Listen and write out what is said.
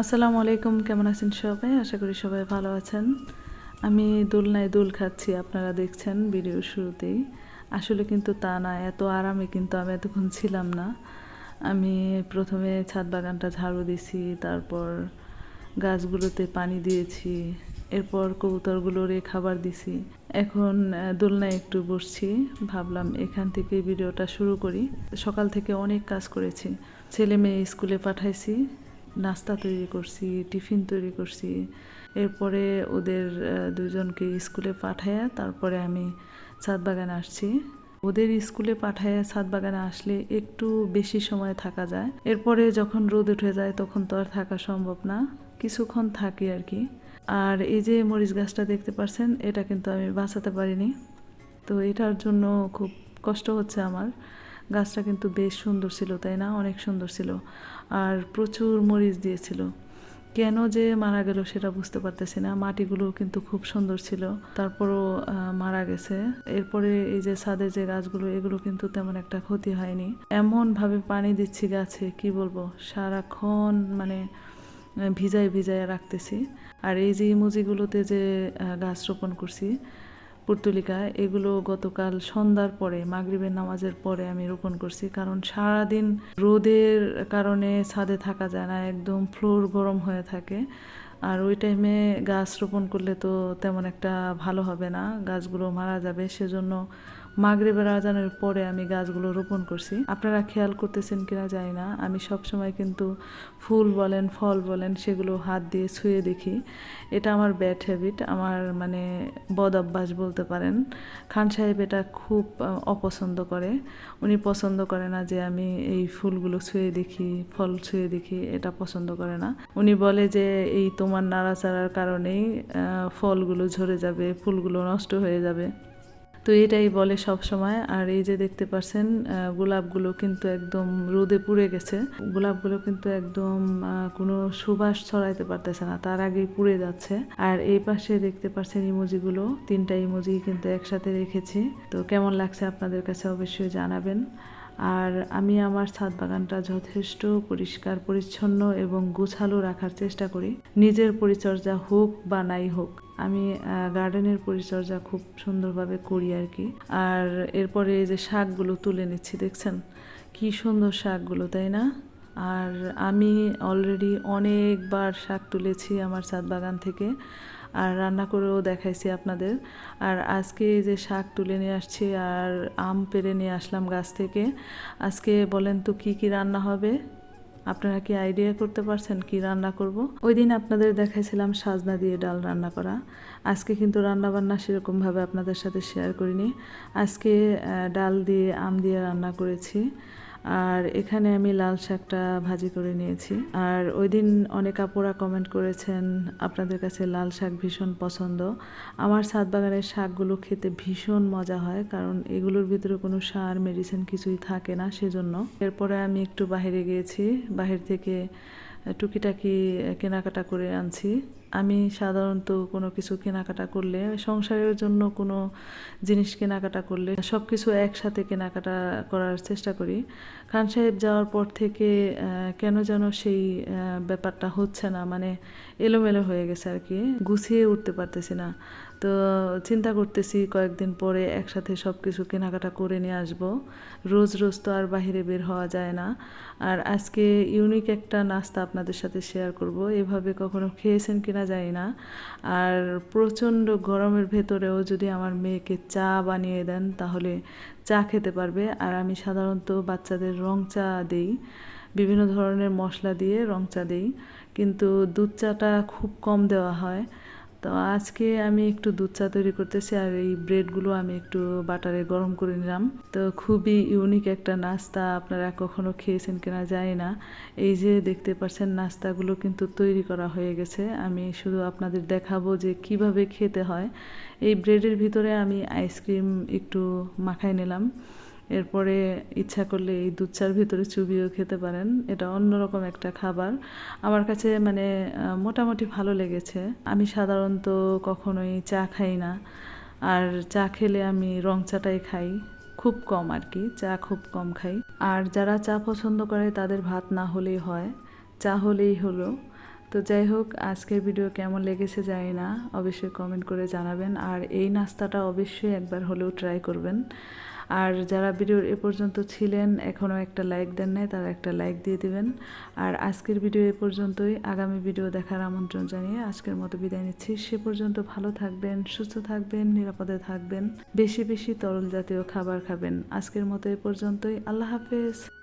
আসসালামু আলাইকুম, কেমন আছেন সবাই? আশা করি সবাই ভালো আছেন। আমি দোলনায় দোল খাচ্ছি, আপনারা দেখছেন ভিডিওর শুরুতেই। আসলে কিন্তু তা না, এত আরামে কিন্তু আমি এতক্ষণ ছিলাম না। আমি প্রথমে ছাদ বাগানটা ঝাড়ু দিছি, তারপর গাছগুলোতে পানি দিয়েছি, এরপর কবুতরগুলোরে খাবার দিছি। এখন দোলনায় একটু বসছি, ভাবলাম এখান থেকে ভিডিওটা শুরু করি। সকাল থেকে অনেক কাজ করেছি। ছেলে মেয়ে স্কুলে পাঠাইছি নাস্তা তৈরি করছি, টিফিন তৈরি করছি। এরপরে ওদের দুজনকে স্কুলে পাঠাইয়া তারপরে আমি ছাদ বাগানে আসছি। ওদের স্কুলে পাঠায় ছাদ বাগানে আসলে একটু বেশি সময় থাকা যায়। এরপরে যখন রোদ উঠে যায় তখন তো আর থাকা সম্ভব না। কিছুক্ষণ থাকি আর কি। আর এই যে মরিচ গাছটা দেখতে পাচ্ছেন এটা কিন্তু আমি বাঁচাতে পারিনি। তো এটার জন্য খুব কষ্ট হচ্ছে আমার। গাছটা কিন্তু বেশ সুন্দর ছিল, তাই না? অনেক সুন্দর ছিল। আর প্রচুর মরিচ দিয়েছিল। কেন যে মারা গেল সেটা বুঝতে পারতেছি না। মাটিগুলো কিন্তু খুব সুন্দর ছিল। তারপরও মারা গেছে। এরপরে এই যে ছাদে যে গাছগুলো, এগুলো কিন্তু তেমন একটা ক্ষতি হয়নি। এমন ভাবে পানি দিচ্ছি গাছে, কি বলব? সারাক্ষণ মানে ভিজায় ভিজায় রাখতেছি। আর এই যে ইমুজিগুলোতে যে গাছ রোপণ করছি পুর্তুলিকা, এগুলো গতকাল সন্ধ্যার পরে, মাগরিবের নামাজের পরে আমি রোপণ করছি। কারণ সারাদিন রোদের কারণে ছাদে থাকা যায় না, একদম ফ্লোর গরম হয়ে থাকে। আর ওই টাইমে গাছ রোপণ করলে তো তেমন একটা ভালো হবে না, গাছগুলো মারা যাবে। সেজন্য মাগরিবের আজানের পরে আমি গাছগুলো রোপণ করছি। আপনারা খেয়াল করতেছেন কিনা জানি না। আমি সব সময় কিন্তু ফুল বলেন, ফল বলেন, সেগুলো হাত দিয়ে ছুঁয়ে দেখি। এটা আমার ব্যাড হ্যাবিট আমার মানে বদ অভ্যাস বলতে পারেন। খান সাহেব এটা খুব অপছন্দ করে। উনি পছন্দ করে না যে আমি এই ফুলগুলো ছুঁয়ে দেখি, ফল ছুঁয়ে দেখি, এটা পছন্দ করে না। উনি বলে যে এই তোমার নাড়াচাড়ার কারণেই ফলগুলো ঝরে যাবে, ফুলগুলো নষ্ট হয়ে যাবে। তো এটাই বলে সব সময় আর এই যে দেখতে পাচ্ছেন গোলাপগুলো কিন্তু একদম রোদে পুড়ে গেছে। গোলাপগুলো কিন্তু একদম কোনো সুবাস ছড়াইতে পারতেছে না, তার আগেই পুড়ে যাচ্ছে। আর এই পাশে দেখতে পাচ্ছেন ইমোজিগুলো, তিনটা ইমোজি কিন্তু একসাথে রেখেছি। তো কেমন লাগছে আপনাদের কাছে অবশ্যই জানাবেন। আর আমি আমার ছাদ বাগানটা যথেষ্ট পরিষ্কার, পরিচ্ছন্ন এবং গোছালো রাখার চেষ্টা করি। নিজের পরিচর্যা হোক বা নাই হোক, আমি গার্ডেনের পরিচর্যা খুব সুন্দরভাবে করি আর কি। আর এরপরে এই যে শাকগুলো তুলে নিচ্ছি, দেখছেন? কি সুন্দর শাকগুলো, তাই না? আর আমি অলরেডি অনেকবার শাক তুলেছি আমার ছাদ বাগান থেকে আর রান্না করেও দেখাইছি আপনাদের। আর আজকে যে শাক তুলে নিয়ে আসছি আর আম পেরে নিয়ে আসলাম গাছ থেকে। আজকে বলেন তো কি কি রান্না হবে? আপনারা কি আইডিয়া করতে পারছেন কি রান্না করব? ওই দিন আপনাদের দেখাইছিলাম সাজনা দিয়ে ডাল রান্না করা। আজকে কিন্তু রান্না বান্না সেরকমভাবে আপনাদের সাথে শেয়ার করিনি। আজকে ডাল দিয়ে, আম দিয়ে রান্না করেছি। আর এখানে আমি লাল শাকটা ভাজি করে নিয়েছি। আর ওই দিন অনেক আপুরা কমেন্ট করেছেন, আপনাদের কাছে লাল শাক ভীষণ পছন্দ। আমার সাত বাগানের শাকগুলো খেতে ভীষণ মজা হয়, কারণ এগুলোর ভিতরে কোনো সার মেডিসিন কিছুই থাকে না সেজন্য। এরপরে আমি একটু বাহিরে গিয়েছি। বাহির থেকে টুকিটাকি কেনাকাটা করে আনছি। আমি সাধারণত কোনো কিছু কেনাকাটা করলে, সংসারের জন্য কোনো জিনিস কেনাকাটা করলে সব কিছু একসাথে কেনাকাটা করার চেষ্টা করি। খান সাহেব যাওয়ার পর থেকে কেন যেন সেই ব্যাপারটা হচ্ছে না মানে এলোমেলো হয়ে গেছে আর কি, গুছিয়ে উঠতে পারতেছি না। তো চিন্তা করতেছি কয়েকদিন পরে একসাথে সব কিছু কেনাকাটা করে নিয়ে আসব। রোজ রোজ তো আর বাইরে বের হওয়া যায় না। আর আজকে ইউনিক একটা নাস্তা আপনাদের সাথে শেয়ার করব। এভাবে কখনো খেয়েছেন কিনা জানি না। আর প্রচণ্ড গরমের ভেতরেও যদি আমার মেয়েকে চা বানিয়ে দেন, তাহলে চা খেতে পারবে। আর আমি সাধারণত বাচ্চাদের রং চা দিই। বিভিন্ন ধরনের মশলা দিয়ে রং চা দিই। কিন্তু দুধ চাটা খুব কম দেওয়া হয়। তো আজকে আমি একটু দুধ চা তৈরি করতেছি আর এই ব্রেডগুলো আমি একটু বাটারে গরম করে নিলাম। তো খুবই ইউনিক একটা নাস্তা আপনারা কখনো খেয়েছেন কিনা জানি না। এই যে দেখতে পাচ্ছেন নাস্তাগুলো কিন্তু তৈরি করা হয়ে গেছে। আমি শুধু আপনাদের দেখাবো যে কীভাবে খেতে হয়। এই ব্রেডের ভিতরে আমি আইসক্রিম একটু মাখাই নিলাম। এরপরে ইচ্ছা করলে এই দুধ চার ভিতরে চুবিও খেতে পারেন। এটা অন্যরকম একটা খাবার। আমার কাছে মানে মোটামুটি ভালো লেগেছে। আমি সাধারণত কখনোই চা খাই না। আর চা খেলে আমি রং চাটাই খাই। খুব কম আর কি চা খুব কম খাই। আর যারা চা পছন্দ করে, তাদের ভাত না হলেই হয়। চা হলেই হলো। তো যাই হোক, আজকের ভিডিও কেমন লেগেছে জানি না। অবশ্যই কমেন্ট করে জানাবেন। আর এই নাস্তাটা অবশ্যই একবার হলেও ট্রাই করবেন। আর যারা ভিডিওর এ পর্যন্ত ছিলেন, এখনও একটা লাইক দেন নাই, তারা একটা লাইক দিয়ে দিবেন। আর আজকের ভিডিও এ পর্যন্তই। আগামী ভিডিও দেখার আমন্ত্রণ জানিয়ে আজকের মতো বিদায় নিচ্ছি। সে পর্যন্ত ভালো থাকবেন, সুস্থ থাকবেন, নিরাপদে থাকবেন। বেশি বেশি তরল জাতীয় খাবার খাবেন। আজকের মতো এ পর্যন্তই। আল্লাহ হাফেজ।